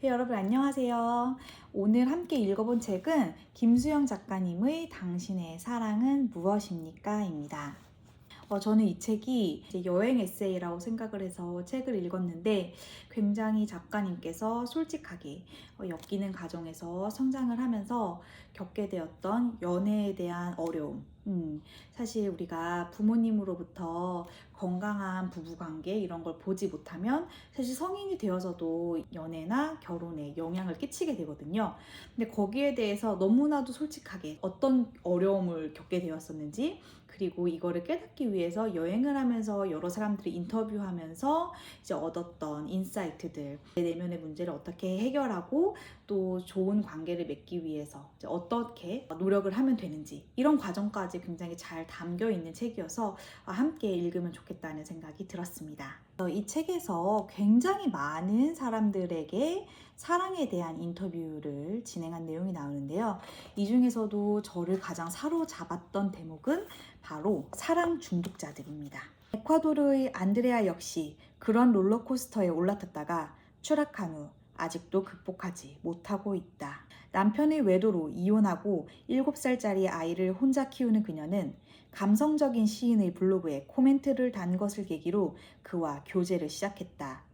네, 여러분 안녕하세요. 오늘 함께 읽어본 책은 김수영 작가님의 당신의 사랑은 무엇입니까?입니다. 어, 저는 이 책이 여행 에세이라고 생각을 해서 책을 읽었는데 굉장히 작가님께서 솔직하게 어, 엮이는 가정에서 성장을 하면서 겪게 되었던 연애에 대한 어려움. 음, 사실 우리가 부모님으로부터 건강한 부부관계 이런 걸 보지 못하면 사실 성인이 되어서도 연애나 결혼에 영향을 끼치게 되거든요. 근데 거기에 대해서 너무나도 솔직하게 어떤 어려움을 겪게 되었었는지 그리고 이거를 깨닫기 위해서 여행을 하면서 여러 사람들이 인터뷰하면서 이제 얻었던 인사이트들 내 내면의 문제를 어떻게 해결하고 또 좋은 관계를 맺기 위해서 어떻게 노력을 하면 되는지 이런 과정까지 굉장히 잘 담겨 있는 책이어서 아, 함께 읽으면 좋겠다는 생각이 들었습니다. 어, 이 책에서 굉장히 많은 사람들에게 사랑에 대한 인터뷰를 진행한 내용이 나오는데요. 이 중에서도 저를 가장 사로잡았던 대목은 바로 사랑 중독자들입니다. 에콰도르의 안드레아 역시 그런 롤러코스터에 올라탔다가 추락한 후 아직도 극복하지 못하고 있다. 남편의 외도로 이혼하고 7살짜리 아이를 혼자 키우는 그녀는 감성적인 시인의 블로그에 코멘트를 단 것을 계기로 그와 교제를 시작했다.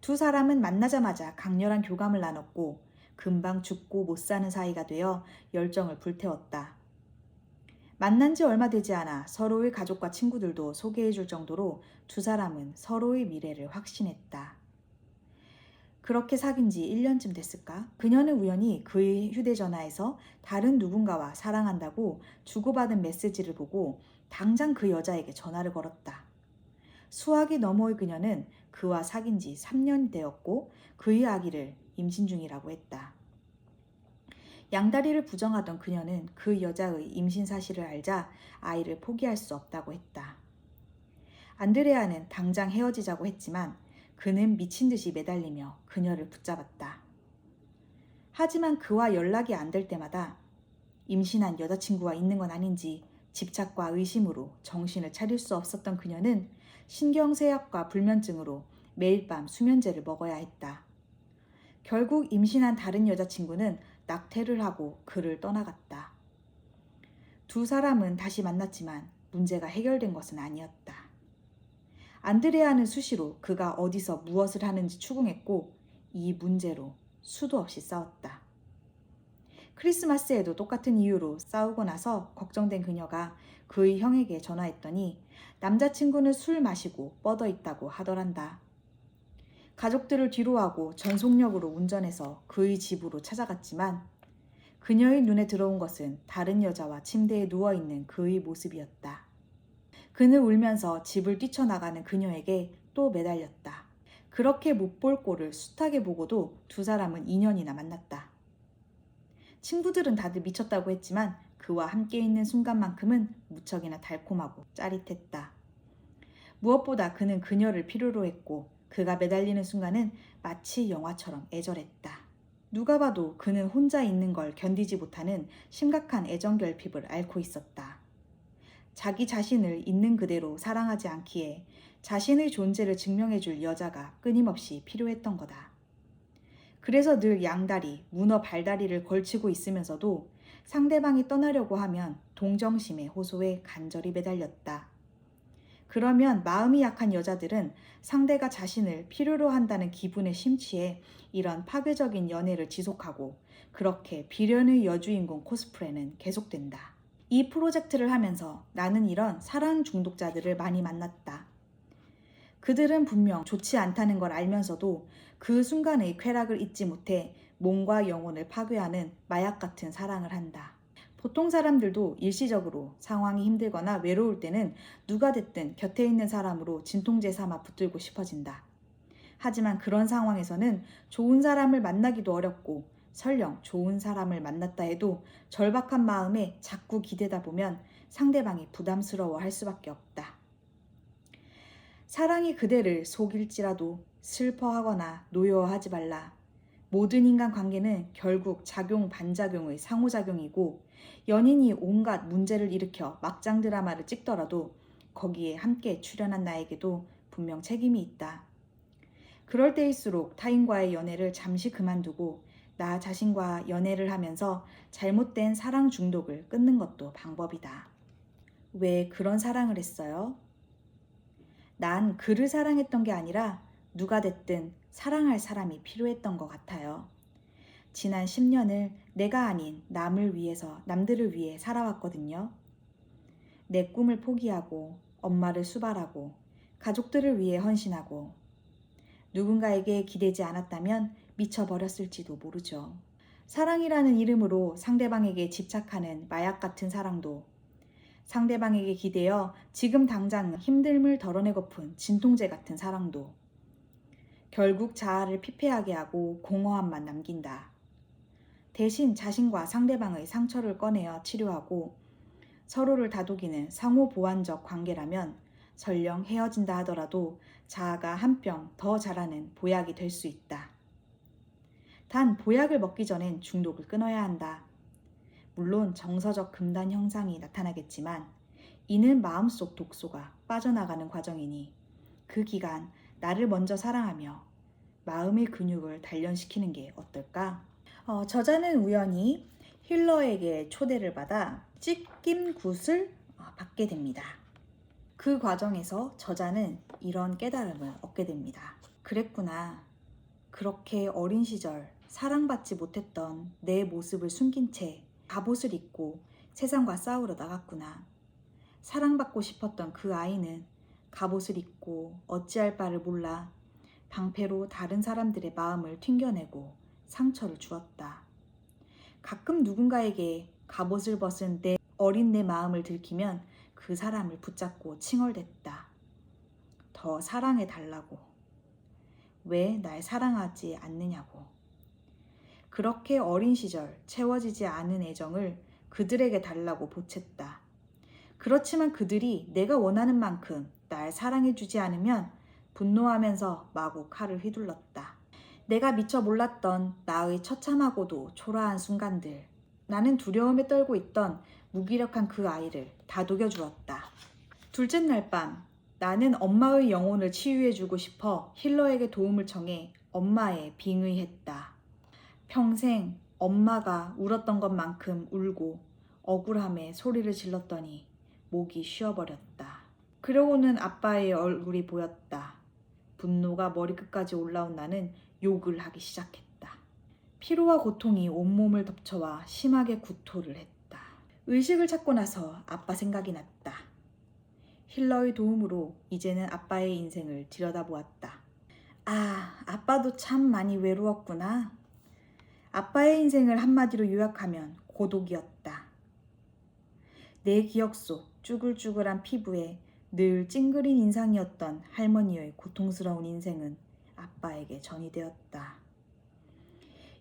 두 사람은 만나자마자 강렬한 교감을 나눴고 금방 죽고 못 사는 사이가 되어 열정을 불태웠다. 만난 지 얼마 되지 않아 서로의 가족과 친구들도 소개해 줄 정도로 두 사람은 서로의 미래를 확신했다. 그렇게 사귄 지 1년쯤 됐을까? 그녀는 우연히 그의 휴대전화에서 다른 누군가와 사랑한다고 주고받은 메시지를 보고 당장 그 여자에게 전화를 걸었다. 수학이 너머의 그녀는 그와 사귄 지 3년 되었고 그의 아기를 임신 중이라고 했다. 양다리를 부정하던 그녀는 그 여자의 임신 사실을 알자 아이를 포기할 수 없다고 했다. 안드레아는 당장 헤어지자고 했지만 그는 미친 듯이 매달리며 그녀를 붙잡았다. 하지만 그와 연락이 안 될 때마다 임신한 여자친구와 있는 건 아닌지 집착과 의심으로 정신을 차릴 수 없었던 그녀는 신경쇠약과 불면증으로 매일 밤 수면제를 먹어야 했다. 결국 임신한 다른 여자친구는 낙태를 하고 그를 떠나갔다. 두 사람은 다시 만났지만 문제가 해결된 것은 아니었다. 안드레아는 수시로 그가 어디서 무엇을 하는지 추궁했고 이 문제로 수도 없이 싸웠다. 크리스마스에도 똑같은 이유로 싸우고 나서 걱정된 그녀가 그의 형에게 전화했더니 남자친구는 술 마시고 뻗어 있다고 하더란다. 가족들을 뒤로하고 전속력으로 운전해서 그의 집으로 찾아갔지만 그녀의 눈에 들어온 것은 다른 여자와 침대에 누워 있는 그의 모습이었다. 그는 울면서 집을 뛰쳐나가는 그녀에게 또 매달렸다. 그렇게 못 볼 꼴을 숱하게 보고도 두 사람은 2년이나 만났다. 친구들은 다들 미쳤다고 했지만 그와 함께 있는 순간만큼은 무척이나 달콤하고 짜릿했다. 무엇보다 그는 그녀를 필요로 했고 그가 매달리는 순간은 마치 영화처럼 애절했다. 누가 봐도 그는 혼자 있는 걸 견디지 못하는 심각한 애정 결핍을 앓고 있었다. 자기 자신을 있는 그대로 사랑하지 않기에 자신의 존재를 증명해 줄 여자가 끊임없이 필요했던 거다. 그래서 늘 양다리, 문어 발다리를 걸치고 있으면서도 상대방이 떠나려고 하면 동정심의 호소에 간절히 매달렸다. 그러면 마음이 약한 여자들은 상대가 자신을 필요로 한다는 기분에 심취해 이런 파괴적인 연애를 지속하고 그렇게 비련의 여주인공 코스프레는 계속된다. 이 프로젝트를 하면서 나는 이런 사랑 중독자들을 많이 만났다. 그들은 분명 좋지 않다는 걸 알면서도 그 순간의 쾌락을 잊지 못해 몸과 영혼을 파괴하는 마약 같은 사랑을 한다. 보통 사람들도 일시적으로 상황이 힘들거나 외로울 때는 누가 됐든 곁에 있는 사람으로 진통제 삼아 붙들고 싶어진다. 하지만 그런 상황에서는 좋은 사람을 만나기도 어렵고 설령 좋은 사람을 만났다 해도 절박한 마음에 자꾸 기대다 보면 상대방이 부담스러워 할 수밖에 없다. 사랑이 그대를 속일지라도 슬퍼하거나 노여워하지 말라. 모든 인간 관계는 결국 작용 반작용의 상호작용이고 연인이 온갖 문제를 일으켜 막장 드라마를 찍더라도 거기에 함께 출연한 나에게도 분명 책임이 있다. 그럴 때일수록 타인과의 연애를 잠시 그만두고 나 자신과 연애를 하면서 잘못된 사랑 중독을 끊는 것도 방법이다. 왜 그런 사랑을 했어요? 난 그를 사랑했던 게 아니라 누가 됐든 사랑할 사람이 필요했던 것 같아요. 지난 10년을 내가 아닌 남을 위해서, 남들을 위해 살아왔거든요. 내 꿈을 포기하고, 엄마를 수발하고, 가족들을 위해 헌신하고, 누군가에게 기대지 않았다면 미쳐버렸을지도 모르죠. 사랑이라는 이름으로 상대방에게 집착하는 마약 같은 사랑도 상대방에게 기대어 지금 당장 힘듦을 덜어내고픈 진통제 같은 사랑도 결국 자아를 피폐하게 하고 공허함만 남긴다. 대신 자신과 상대방의 상처를 꺼내어 치료하고 서로를 다독이는 상호 보완적 관계라면 설령 헤어진다 하더라도 자아가 한 뼘 더 자라는 보약이 될 수 있다. 단 보약을 먹기 전엔 중독을 끊어야 한다. 물론 정서적 금단 형상이 나타나겠지만 이는 마음속 독소가 빠져나가는 과정이니 그 기간 나를 먼저 사랑하며 마음의 근육을 단련시키는 게 어떨까? 어, 저자는 우연히 힐러에게 초대를 받아 찢김 굿을 어, 받게 됩니다. 그 과정에서 저자는 이런 깨달음을 얻게 됩니다. 그랬구나. 그렇게 어린 시절 사랑받지 못했던 내 모습을 숨긴 채 갑옷을 입고 세상과 싸우러 나갔구나. 사랑받고 싶었던 그 아이는 갑옷을 입고 어찌할 바를 몰라 방패로 다른 사람들의 마음을 튕겨내고 상처를 주었다. 가끔 누군가에게 갑옷을 벗은 내 어린 내 마음을 들키면 그 사람을 붙잡고 칭얼댔다. 더 사랑해 달라고. 왜 날 사랑하지 않느냐고. 그렇게 어린 시절 채워지지 않은 애정을 그들에게 달라고 보챘다. 그렇지만 그들이 내가 원하는 만큼 날 사랑해주지 않으면 분노하면서 마구 칼을 휘둘렀다. 내가 미처 몰랐던 나의 처참하고도 초라한 순간들. 나는 두려움에 떨고 있던 무기력한 그 아이를 다독여 주었다. 둘째 날 밤, 나는 엄마의 영혼을 치유해주고 싶어 힐러에게 도움을 청해 엄마에 빙의했다. 평생 엄마가 울었던 것만큼 울고 억울함에 소리를 질렀더니 목이 쉬어버렸다. 그러고는 아빠의 얼굴이 보였다. 분노가 머리끝까지 올라온 나는 욕을 하기 시작했다. 피로와 고통이 온몸을 덮쳐와 심하게 구토를 했다. 의식을 찾고 나서 아빠 생각이 났다. 힐러의 도움으로 이제는 아빠의 인생을 들여다보았다. 아, 아빠도 참 많이 외로웠구나. 아빠의 인생을 한마디로 요약하면 고독이었다. 내 기억 속 쭈글쭈글한 피부에 늘 찡그린 인상이었던 할머니의 고통스러운 인생은 아빠에게 전이 되었다.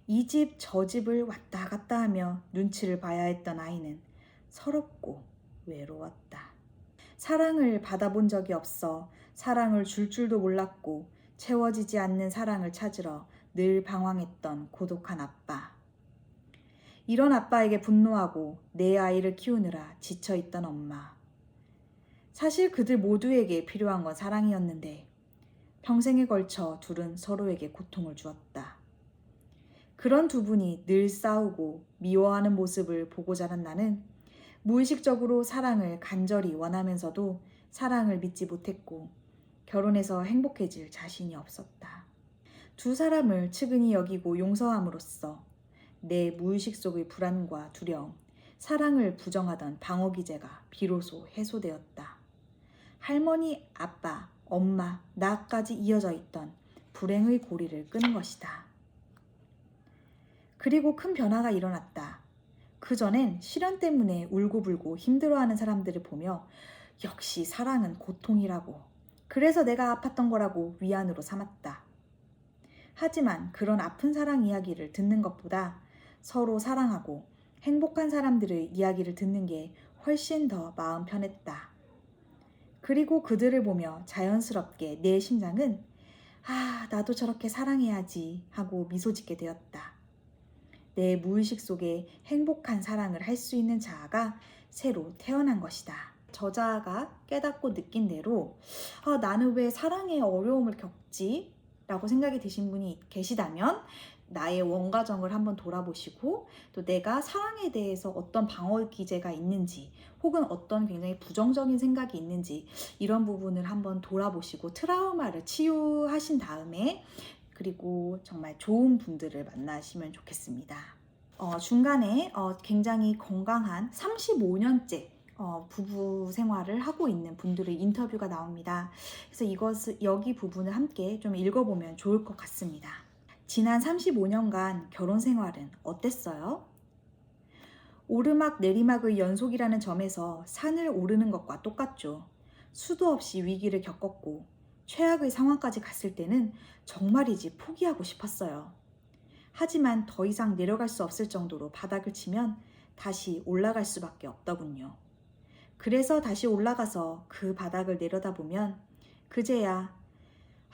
이 집 저 집을 왔다 갔다 하며 눈치를 봐야 했던 아이는 서럽고 외로웠다. 사랑을 받아본 적이 없어 사랑을 줄 줄도 몰랐고 채워지지 않는 사랑을 찾으러 늘 방황했던 고독한 아빠. 이런 아빠에게 분노하고 내 아이를 키우느라 지쳐 있던 엄마. 사실 그들 모두에게 필요한 건 사랑이었는데 평생에 걸쳐 둘은 서로에게 고통을 주었다. 그런 두 분이 늘 싸우고 미워하는 모습을 보고 자란 나는 무의식적으로 사랑을 간절히 원하면서도 사랑을 믿지 못했고 결혼해서 행복해질 자신이 없었다. 두 사람을 측은히 여기고 용서함으로써 내 무의식 속의 불안과 두려움, 사랑을 부정하던 방어 기제가 비로소 해소되었다. 할머니, 아빠, 엄마, 나까지 이어져 있던 불행의 고리를 끄는 것이다. 그리고 큰 변화가 일어났다. 그전엔 시련 때문에 울고불고 힘들어하는 사람들을 보며 역시 사랑은 고통이라고. 그래서 내가 아팠던 거라고 위안으로 삼았다. 하지만 그런 아픈 사랑 이야기를 듣는 것보다 서로 사랑하고 행복한 사람들의 이야기를 듣는 게 훨씬 더 마음 편했다. 그리고 그들을 보며 자연스럽게 내 심장은 아, 나도 저렇게 사랑해야지 하고 미소 짓게 되었다. 내 무의식 속에 행복한 사랑을 할 수 있는 자아가 새로 태어난 것이다. 저자가 깨닫고 느낀 대로 아, 나는 왜 사랑에 어려움을 겪지? 라고 생각이 드신 분이 계시다면 나의 원가정을 한번 돌아보시고 또 내가 사랑에 대해서 어떤 방어 기제가 있는지 혹은 어떤 굉장히 부정적인 생각이 있는지 이런 부분을 한번 돌아보시고 트라우마를 치유하신 다음에 그리고 정말 좋은 분들을 만나시면 좋겠습니다. 어, 중간에 어, 굉장히 건강한 35년째 어, 부부 생활을 하고 있는 분들의 인터뷰가 나옵니다. 그래서 이것을 여기 부분을 함께 좀 읽어보면 좋을 것 같습니다. 지난 35년간 결혼 생활은 어땠어요? 오르막 내리막의 연속이라는 점에서 산을 오르는 것과 똑같죠. 수도 없이 위기를 겪었고 최악의 상황까지 갔을 때는 정말이지 포기하고 싶었어요. 하지만 더 이상 내려갈 수 없을 정도로 바닥을 치면 다시 올라갈 수밖에 없더군요. 그래서 다시 올라가서 그 바닥을 내려다보면 그제야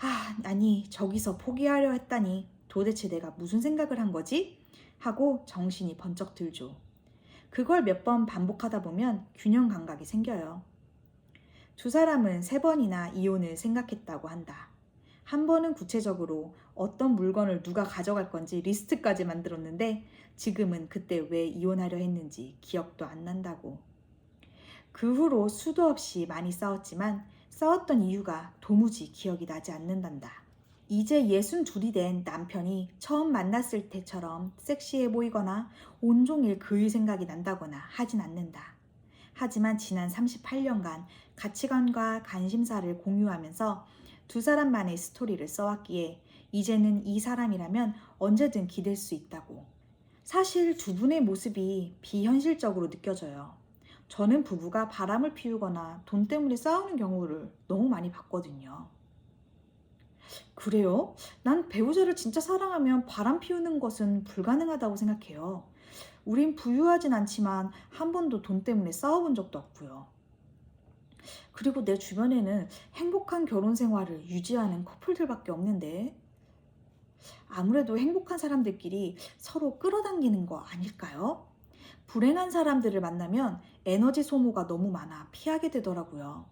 아, 아니 저기서 포기하려 했다니 도대체 내가 무슨 생각을 한 거지? 하고 정신이 번쩍 들죠. 그걸 몇 번 반복하다 보면 균형 감각이 생겨요. 두 사람은 세 번이나 이혼을 생각했다고 한다. 한 번은 구체적으로 어떤 물건을 누가 가져갈 건지 리스트까지 만들었는데 지금은 그때 왜 이혼하려 했는지 기억도 안 난다고. 그 후로 수도 없이 많이 싸웠지만 싸웠던 이유가 도무지 기억이 나지 않는단다. 이제 예순 둘이 된 남편이 처음 만났을 때처럼 섹시해 보이거나 온종일 그의 생각이 난다거나 하진 않는다. 하지만 지난 38년간 가치관과 관심사를 공유하면서 두 사람만의 스토리를 써왔기에 이제는 이 사람이라면 언제든 기댈 수 있다고. 사실 두 분의 모습이 비현실적으로 느껴져요. 저는 부부가 바람을 피우거나 돈 때문에 싸우는 경우를 너무 많이 봤거든요. 그래요? 난 배우자를 진짜 사랑하면 바람 피우는 것은 불가능하다고 생각해요. 우린 부유하진 않지만 한 번도 돈 때문에 싸워본 적도 없고요. 그리고 내 주변에는 행복한 결혼 생활을 유지하는 커플들밖에 없는데 아무래도 행복한 사람들끼리 서로 끌어당기는 거 아닐까요? 불행한 사람들을 만나면 에너지 소모가 너무 많아 피하게 되더라고요.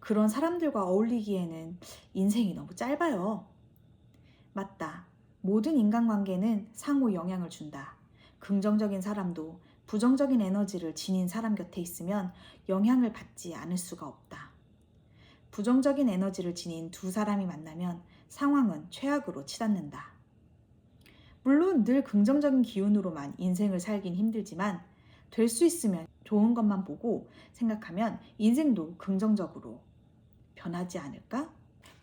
그런 사람들과 어울리기에는 인생이 너무 짧아요. 맞다. 모든 인간관계는 상호 영향을 준다. 긍정적인 사람도 부정적인 에너지를 지닌 사람 곁에 있으면 영향을 받지 않을 수가 없다. 부정적인 에너지를 지닌 두 사람이 만나면 상황은 최악으로 치닫는다. 물론 늘 긍정적인 기운으로만 인생을 살긴 힘들지만 될 수 있으면 좋은 것만 보고 생각하면 인생도 긍정적으로 변하지 않을까?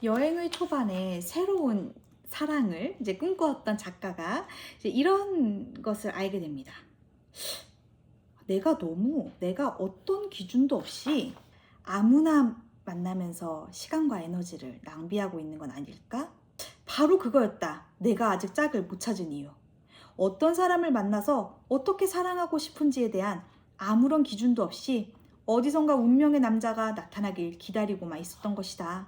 여행의 초반에 새로운 사랑을 이제 꿈꿔왔던 작가가 이제 이런 것을 알게 됩니다. 내가 너무 내가 어떤 기준도 없이 아무나 만나면서 시간과 에너지를 낭비하고 있는 건 아닐까? 바로 그거였다. 내가 아직 짝을 못 찾은 이유. 어떤 사람을 만나서 어떻게 사랑하고 싶은지에 대한 아무런 기준도 없이 어디선가 운명의 남자가 나타나길 기다리고만 있었던 것이다.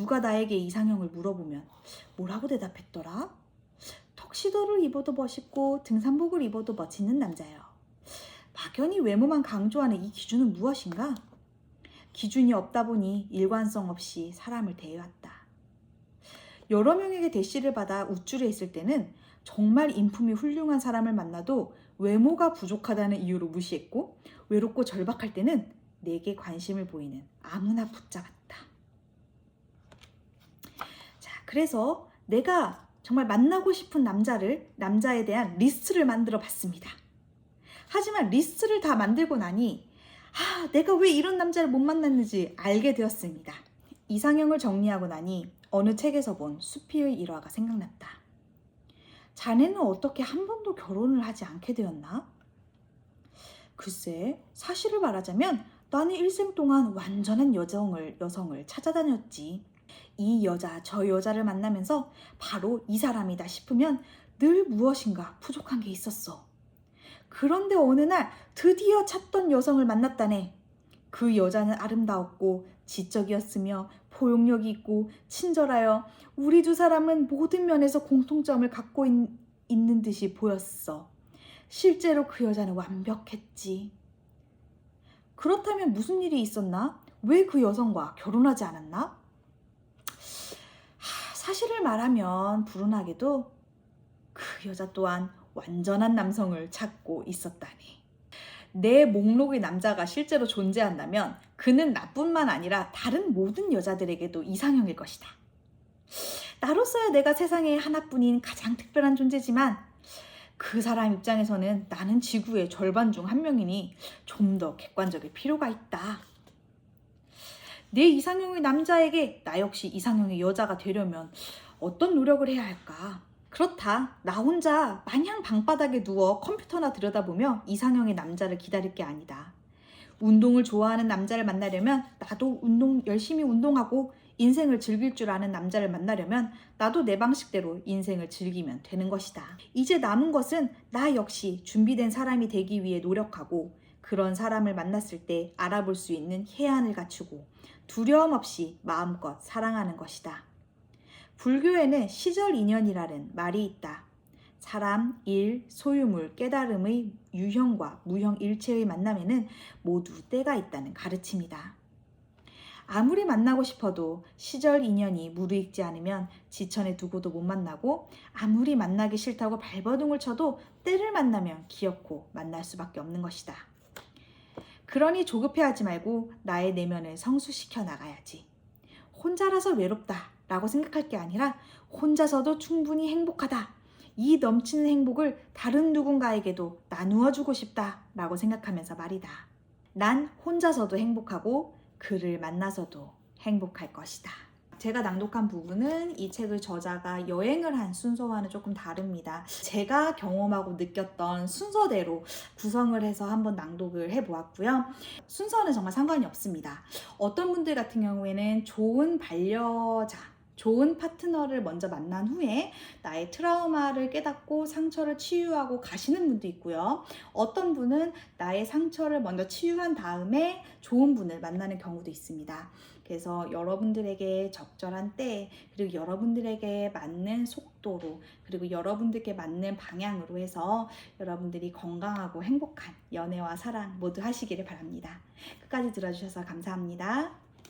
누가 나에게 이상형을 물어보면 뭐라고 대답했더라? 턱시도를 입어도 멋있고 등산복을 입어도 멋있는 남자요. 막연히 외모만 강조하는 이 기준은 무엇인가? 기준이 없다 보니 일관성 없이 사람을 대해왔다. 여러 명에게 대시를 받아 우쭐해 있을 때는 정말 인품이 훌륭한 사람을 만나도 외모가 부족하다는 이유로 무시했고 외롭고 절박할 때는 내게 관심을 보이는 아무나 붙잡았다. 자, 그래서 내가 정말 만나고 싶은 남자를 남자에 대한 리스트를 만들어 봤습니다. 하지만 리스트를 다 만들고 나니 아, 내가 왜 이런 남자를 못 만났는지 알게 되었습니다. 이상형을 정리하고 나니 어느 책에서 본 수피의 일화가 생각났다. 자네는 어떻게 한 번도 결혼을 하지 않게 되었나? 글쎄, 사실을 말하자면 나는 일생 동안 완전한 여성을, 여성을 찾아다녔지. 이 여자, 저 여자를 만나면서 바로 이 사람이다 싶으면 늘 무엇인가 부족한 게 있었어. 그런데 어느 날 드디어 찾던 여성을 만났다네. 그 여자는 아름다웠고 지적이었으며 포용력이 있고 친절하여 우리 두 사람은 모든 면에서 공통점을 갖고 있, 있는 듯이 보였어. 실제로 그 여자는 완벽했지. 그렇다면 무슨 일이 있었나? 왜 그 여성과 결혼하지 않았나? 사실을 말하면 불운하게도 그 여자 또한 완전한 남성을 찾고 있었다니. 내 목록의 남자가 실제로 존재한다면 그는 나뿐만 아니라 다른 모든 여자들에게도 이상형일 것이다. 나로서야 내가 세상에 하나뿐인 가장 특별한 존재지만 그 사람 입장에서는 나는 지구의 절반 중 한 명이니 좀 더 객관적일 필요가 있다. 내 이상형의 남자에게 나 역시 이상형의 여자가 되려면 어떤 노력을 해야 할까? 그렇다. 나 혼자 마냥 방바닥에 누워 컴퓨터나 들여다보며 이상형의 남자를 기다릴 게 아니다. 운동을 좋아하는 남자를 만나려면 나도 운동 열심히 운동하고 인생을 즐길 줄 아는 남자를 만나려면 나도 내 방식대로 인생을 즐기면 되는 것이다. 이제 남은 것은 나 역시 준비된 사람이 되기 위해 노력하고 그런 사람을 만났을 때 알아볼 수 있는 해안을 갖추고 두려움 없이 마음껏 사랑하는 것이다. 불교에는 시절 인연이라는 말이 있다. 사람, 일, 소유물, 깨달음의 유형과 무형 일체의 만남에는 모두 때가 있다는 가르침이다. 아무리 만나고 싶어도 시절 인연이 무르익지 않으면 지천에 두고도 못 만나고 아무리 만나기 싫다고 발버둥을 쳐도 때를 만나면 기어코 만날 수밖에 없는 것이다. 그러니 조급해하지 말고 나의 내면을 성수시켜 나가야지. 혼자라서 외롭다 라고 생각할 게 아니라 혼자서도 충분히 행복하다. 이 넘치는 행복을 다른 누군가에게도 나누어 주고 싶다 라고 생각하면서 말이다. 난 혼자서도 행복하고 그를 만나서도 행복할 것이다. 제가 낭독한 부분은 이 책의 저자가 여행을 한 순서와는 조금 다릅니다. 제가 경험하고 느꼈던 순서대로 구성을 해서 한번 낭독을 해보았고요. 순서는 정말 상관이 없습니다. 어떤 분들 같은 경우에는 좋은 반려자, 좋은 파트너를 먼저 만난 후에 나의 트라우마를 깨닫고 상처를 치유하고 가시는 분도 있고요. 어떤 분은 나의 상처를 먼저 치유한 다음에 좋은 분을 만나는 경우도 있습니다. 그래서 여러분들에게 적절한 때, 그리고 여러분들에게 맞는 속도로, 그리고 여러분들께 맞는 방향으로 해서 여러분들이 건강하고 행복한 연애와 사랑 모두 하시기를 바랍니다. 끝까지 들어주셔서 감사합니다.